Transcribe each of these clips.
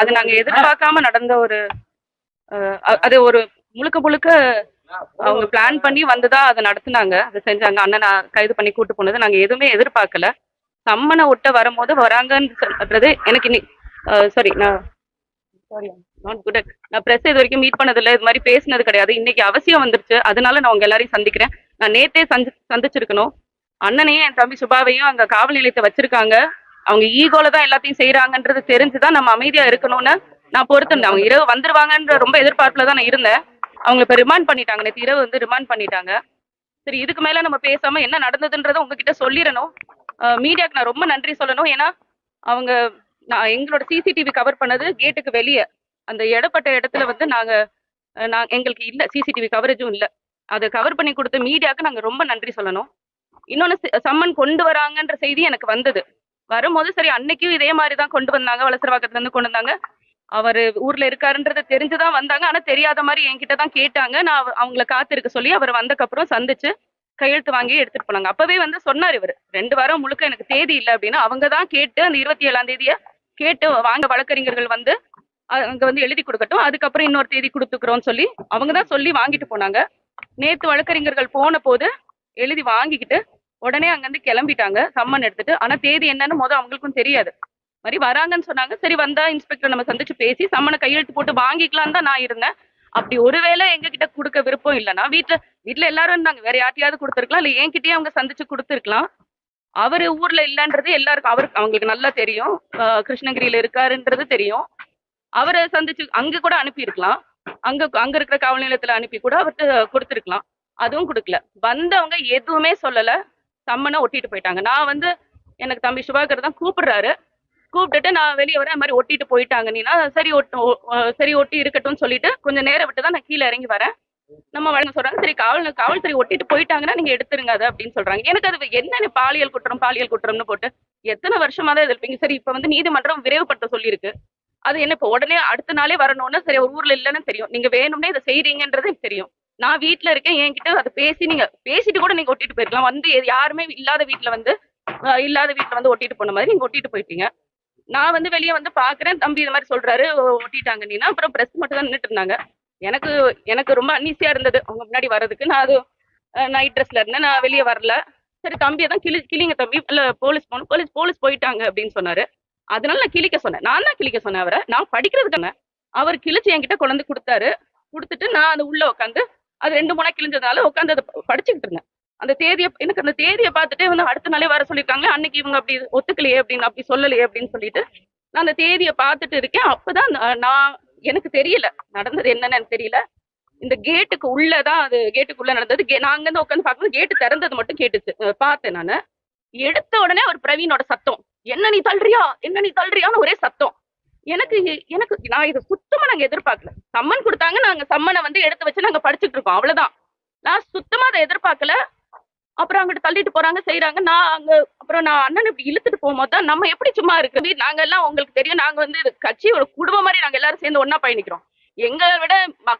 அது நாங்க எதிர்பார்க்காம நடந்த ஒரு அது ஒரு முழுக்க முழுக்க அவங்க பிளான் பண்ணி வந்துதான் அதை நடத்துனாங்க. அதை செஞ்சாங்க அண்ணன் கைது பண்ணி கூட்டு போனது. நாங்க எதுவுமே எதிர்பார்க்கல. சம்மனை ஒட்ட வரும்போது வராங்கன்னு எனக்கு இன்னி சாரி நான் சாரி நாட் குட் நான் பிரஸ் இது வரைக்கும் மீட் பண்ணதில்ல. இது மாதிரி பேசினது கிடையாது. இன்னைக்கு அவசியம் வந்துருச்சு. அதனால நான் உங்க எல்லாரையும் சந்திக்கிறேன். நான் நேத்தே சந்தி சந்திச்சிருக்கணும். அண்ணனையும் என் தம்பி சுபாவையும் அங்க காவல் நிலையத்தை வச்சிருக்காங்க. அவங்க ஈகோல தான் எல்லாத்தையும் செய்யறாங்கன்றது தெரிஞ்சுதான் நம்ம அமைதியா இருக்கணும்னு நான் பொறுத்திருந்தேன் அவங்க இரவு வந்துருவாங்கன்ற ரொம்ப எதிர்பார்ப்புல தான் நான் இருந்தேன். அவங்க இப்ப ரிமாண்ட் பண்ணிட்டாங்க. நேற்று இரவு வந்து ரிமாண்ட் பண்ணிட்டாங்க. சரி இதுக்கு மேல நம்ம பேசாம என்ன நடந்ததுன்றத உங்ககிட்ட சொல்லிடணும். மீடியாக்கு நான் ரொம்ப நன்றி சொல்லணும். ஏன்னா அவங்க நான் எங்களோட சிசிடிவி கவர் பண்ணது கேட்டுக்கு வெளியே. அந்த இடப்பட்ட இடத்துல வந்து நாங்க நான் எங்களுக்கு இல்ல. சிசிடிவி கவரேஜும் இல்ல. அதை கவர் பண்ணி கொடுத்த மீடியாக்கு நாங்க ரொம்ப நன்றி சொல்லணும். இன்னொன்னு சம்மன் கொண்டு வராங்கன்ற செய்தி எனக்கு வந்தது. வரும்போது சரி அன்னைக்கும் இதே மாதிரி தான் கொண்டு வந்தாங்க வலசரவாக்கத்துல இருந்து கொண்டு வந்தாங்க. அவர் ஊர்ல இருக்காருன்றது தெரிஞ்சுதான் வந்தாங்க. ஆனா தெரியாத மாதிரி என்கிட்ட தான் கேட்டாங்க. நான் அவ- அவங்கள காத்திருக்க சொல்லி அவர் வந்தக்கப்புறம் சந்திச்சு கையெழுத்து வாங்கி எடுத்துட்டு போனாங்க. அப்பவே வந்து சொன்னார் இவர் ரெண்டு வாரம் முழுக்க எனக்கு தேதி இல்லை அப்படின்னா. அவங்க தான் கேட்டு அந்த இருபத்தி ஏழாம் தேதிய கேட்டு வாங்க வழக்கறிஞர்கள் வந்து அங்க வந்து எழுதி கொடுக்கட்டும். அதுக்கப்புறம் இன்னொரு தேதி கொடுத்துக்கிறோம்னு சொல்லி அவங்க தான் சொல்லி வாங்கிட்டு போனாங்க. நேத்து வழக்கறிஞர்கள் போன போது எழுதி வாங்கிக்கிட்டு உடனே அங்கிருந்து கிளம்பிட்டாங்க. சம்மன் எடுத்துட்டு. ஆனா தேதி என்னன்னு மொதல் அவங்களுக்கும் தெரியாது. மாதிரி வராங்கன்னு சொன்னாங்க. சரி வந்தா இன்ஸ்பெக்டர் நம்ம சந்திச்சு பேசி சம்மனை கையெழுத்து போட்டு வாங்கிக்கலாம் தான் நான் இருந்தேன். அப்படி ஒருவேளை எங்க கிட்ட கொடுக்க விருப்பம் இல்லைன்னா வீட்டுல வீட்டுல எல்லாரும் இருந்தாங்க. வேற யார்ட்டையாவது கொடுத்துருக்கலாம். இல்ல என்கிட்டயே அவங்க சந்திச்சு கொடுத்துருக்கலாம். அவரு ஊர்ல இல்லன்றது எல்லாருக்கும் அவருக்கு அவங்களுக்கு நல்லா தெரியும். கிருஷ்ணகிரியில இருக்காருன்றது தெரியும். அவரை சந்திச்சு அங்க கூட அனுப்பியிருக்கலாம். அங்க அங்க இருக்கிற காவல் நிலையத்துல அனுப்பி கூட அவர்கிட்ட கொடுத்துருக்கலாம். அதுவும் கொடுக்கல. வந்தவங்க எதுவுமே சொல்லல. சம்மனை ஒட்டிட்டு போயிட்டாங்க. நான் வந்து எனக்கு தம்பி சுபாகர் தான் கூப்பிடுறாரு. கூப்பிட்டுட்டு நான் வெளியே வரேன் மாதிரி ஒட்டிட்டு போயிட்டாங்க. நீனா சரி ஒட்டு சரி ஒட்டி இருக்கட்டும்னு சொல்லிட்டு கொஞ்சம் நேரம் விட்டு தான் நான் கீழே இறங்கி வரேன். நம்ம வழங்க சொல்றாங்க சரி காவல் காவல்துறை ஒட்டிட்டு போயிட்டாங்கன்னா நீங்க எடுத்துருங்க அதை அப்படின்னு சொல்றாங்க. எனக்கு அது என்னன்னு பாலியல் குற்றம் பாலியல் குற்றம்னு போட்டு எத்தனை வருஷமா தான் இருப்பீங்க சரி இப்ப வந்து நீதிமன்றம் விரைவுபடுத்த சொல்லியிருக்கு. அது என்ன இப்போ உடனே அடுத்த நாளே வரணும்னா சரி ஒரு ஊர்ல இல்லைன்னு தெரியும். நீங்க வேணும்னே இதை செய்றீங்கன்றது எனக்கு தெரியும். நான் வீட்ல இருக்கேன் என்கிட்ட அதை பேசி நீங்க பேசிட்டு கூட நீங்க ஒட்டிட்டு போயிருக்கலாம். வந்து யாருமே இல்லாத வீட்ல வந்து இல்லாத வீட்ல வந்து ஒட்டிட்டு போன மாதிரி நீங்க ஒட்டிட்டு போயிட்டீங்க. நான் வந்து வெளியே வந்து பாக்குறேன். தம்பி இது மாதிரி சொல்றாரு ஒட்டிட்டாங்க நீனா? அப்புறம் பிரஸ் மட்டும் தான் நின்றுட்டு இருந்தாங்க. எனக்கு எனக்கு ரொம்ப அன்னீசியா இருந்தது. அவங்க முன்னாடி வர்றதுக்கு. நான் அது நைட் ட்ரெஸ்ல இருந்தேன். நான் வெளியே வரல. சரி தம்பியை தான் கிளி கிளிங்க தம்பி இல்ல போலீஸ் போகணும் போலீஸ் போலீஸ் போயிட்டாங்க அப்படின்னு சொன்னாரு. அதனால நான் கிழிக்க சொன்னேன். நான் தான் கிழிக்க சொன்னேன் அவரை. நான் படிக்கிறதுக்கான அவர் கிழிச்சு என்கிட்ட கொண்டு கொடுத்தாரு. கொடுத்துட்டு நான் அது உள்ள உட்காந்து அது ரெண்டு மூணா கிழிஞ்சதுனால உட்காந்து அதை படிச்சுக்கிட்டு இருந்தேன். அந்த தேதியை எனக்கு அந்த தேதியை பார்த்துட்டே வந்து அடுத்த நாளே வர சொல்லியிருக்காங்க அன்னைக்கு இவங்க அப்படி ஒத்துக்கலையே அப்படின்னு அப்படி சொல்லலையே அப்படின்னு சொல்லிட்டு நான் அந்த தேதியை பார்த்துட்டு இருக்கேன். அப்பதான் நான் எனக்கு தெரியல. நடந்தது என்னன்னு எனக்கு தெரியல. இந்த கேட்டுக்கு உள்ளதான் அது கேட்டுக்குள்ள நடந்தது. நாங்க நான் அங்கிருந்து உட்காந்து பார்க்கும்போது கேட்டு திறந்தது மட்டும் கேட்டுச்சு. பார்த்தேன் நான். எடுத்த உடனே ஒரு பிரவீனோட சத்தம். என்ன நீ தள்ளுறியா? என்ன நீ தள்ளுறியான்னு ஒரே சத்தம். எனக்கு எனக்கு நான் இது சுத்தமா நாங்க எதிர்பார்க்கல. சம்மன் கொடுத்தாங்க நாங்க சம்மனை வந்து எடுத்து வச்சு நாங்க படிச்சுட்டு இருக்கோம் அவ்வளவுதான். நான் சுத்தமா அதை எதிர்பார்க்கல. அப்புறம் அங்கிட்டு தள்ளிட்டு போறாங்க செய்யறாங்க நான் அங்க அப்புறம் நான் அண்ணன் இப்படி இழுத்துட்டு போகும்போது தான் நம்ம எப்படி சும்மா இருக்கு நாங்க எல்லாம் உங்களுக்கு தெரியும் நாங்க வந்து இது கட்சி ஒரு குடும்பம் மாதிரி நாங்க எல்லாரும் சேர்ந்து ஒன்னா பயணிக்கிறோம். எங்களை விட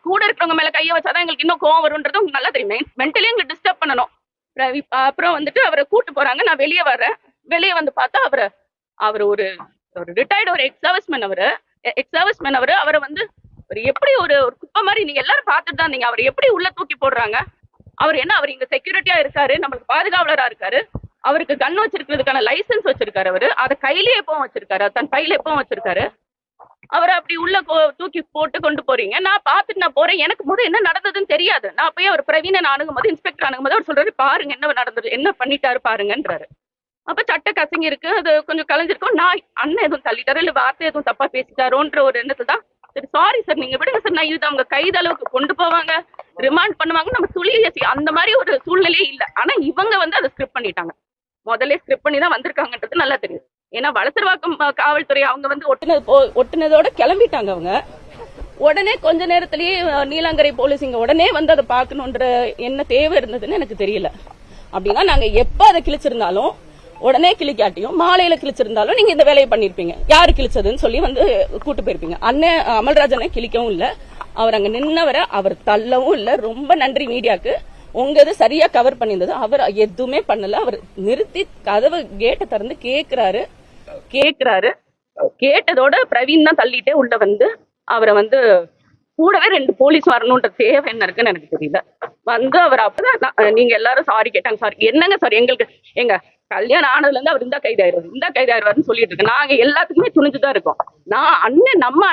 கூட இருக்கிறவங்க மேல கையை வச்சாதான் எங்களுக்கு இன்னும் கோவம் வரும்ன்றது உங்களுக்கு நல்லா தெரியும். மென்டலி எங்களுக்கு டிஸ்டர்ப் பண்ணணும். அப்புறம் அப்புறம் வந்துட்டு அவரை கூட்டு போறாங்க நான் வெளியே வர்றேன். வெளியே வந்து பார்த்தா அவரை அவர் ஒரு ஒரு ரிட்டையர்டு ஒரு எக்ஸ் சர்வீஸ்மேன் அவரு. எக்ஸ் சர்வீஸ்மேன் அவரு. அவரை வந்து ஒரு எப்படி ஒரு ஒரு குப்பை மாதிரி நீங்க எல்லாரும் பார்த்துட்டு தான் நீங்க அவர் எப்படி உள்ள தூக்கி போடுறாங்க? அவர் என்ன அவர் இங்க செக்யூரிட்டியா இருக்காரு நம்மளுக்கு பாதுகாவலரா இருக்காரு. அவருக்கு கன் வச்சிருக்கிறதுக்கான லைசென்ஸ் வச்சிருக்காரு அவரு. அதை கையிலே எப்பவும் வச்சிருக்காரு. தன் பையில எப்பவும் வச்சிருக்காரு. அவரை அப்படி உள்ள தூக்கி போட்டு கொண்டு போறீங்க. நான் பார்த்துட்டு நான் போறேன். எனக்கு முதல் என்ன நடந்ததுன்னு தெரியாது. நான் போய் அவர் பிரவீனன் அணுகும் போது இன்ஸ்பெக்டர் அணுகும் போது அவர் சொல்றாரு பாருங்க என்ன நடந்தது என்ன பண்ணிட்டாரு பாருங்கன்றாரு. அப்ப சட்ட கசங்கி இருக்கு. அது கொஞ்சம் கலைஞ்சிருக்கும். நான் அண்ணன் எதுவும் தள்ளிட்டாரோ? இல்ல வார்த்தை எதுவும் தப்பா பேசிட்டாரோன்ற ஒரு எண்ணத்துல தான் சரி சாரி சார் நீங்க விடுங்க சார் நான் இது அவங்க கைது அளவுக்கு கொண்டு போவாங்க. ரிமாண்ட் பண்ணுவாங்க. நம்ம துளி அந்த மாதிரி ஒரு சூழ்நிலையே இல்ல. ஆனா இவங்க வந்து அதை ஸ்கிரிப்ட் பண்ணிட்டாங்க. முதல்ல ஸ்கிரிப்ட் பண்ணி தான் வந்திருக்காங்கன்றது நல்லா தெரியும். ஏன்னா வளசர்வாக்கம் காவல்துறை அவங்க வந்து ஒட்டுனது போ- ஒட்டுனதோட கிளம்பிட்டாங்க அவங்க. உடனே கொஞ்ச நேரத்திலேயே நீலாங்கரை போலீஸ் இங்க உடனே வந்து அதை பார்க்கணுன்ற என்ன தேவை இருந்ததுன்னு எனக்கு தெரியல. அப்படின்னா நாங்க எப்ப அதை கிழிச்சிருந்தாலும் உடனே கிழிக்காட்டியும் மாலையில கிழிச்சிருந்தாலும் நீங்க இந்த வேலையை பண்ணிருப்பீங்க. யாரு கிழிச்சதுன்னு சொல்லி வந்து கூட்டு போயிருப்பீங்க. அண்ணன் அமல்ராஜனை கிழிக்கவும் இல்ல. அவர் அங்க நின்னவரை அவர் தள்ளவும் இல்ல. ரொம்ப நன்றி மீடியாக்கு. உங்க இது சரியா கவர் பண்ணியிருந்தது. அவர் எதுவுமே பண்ணல. அவர் நிறுத்தி கதவு கேட்டை திறந்து கேக்குறாரு. கேக்குறாரு. கேட்டதோட பிரவீன் தான் தள்ளிட்டே உள்ள வந்து அவரை வந்து கூடவே ரெண்டு போலீஸ் வரணுன்ற தேவை என்ன இருக்குன்னு எனக்கு தெரியல. வந்து அவர் அப்பதான் நீங்க எல்லாரும் சாரி கேட்டாங்க. சாரி என்னங்க சார் எங்களுக்கு எங்க கல்யாணம் ஆனதுல இருந்து அவர் இந்த கைதாயிருவார் இந்த கைதாயிருவாருன்னு சொல்லிட்டு இருக்கு. நாங்க எல்லாத்துக்குமே துணிஞ்சுதான் இருக்கோம். நான் அண்ணன் நம்ம அண்ணன்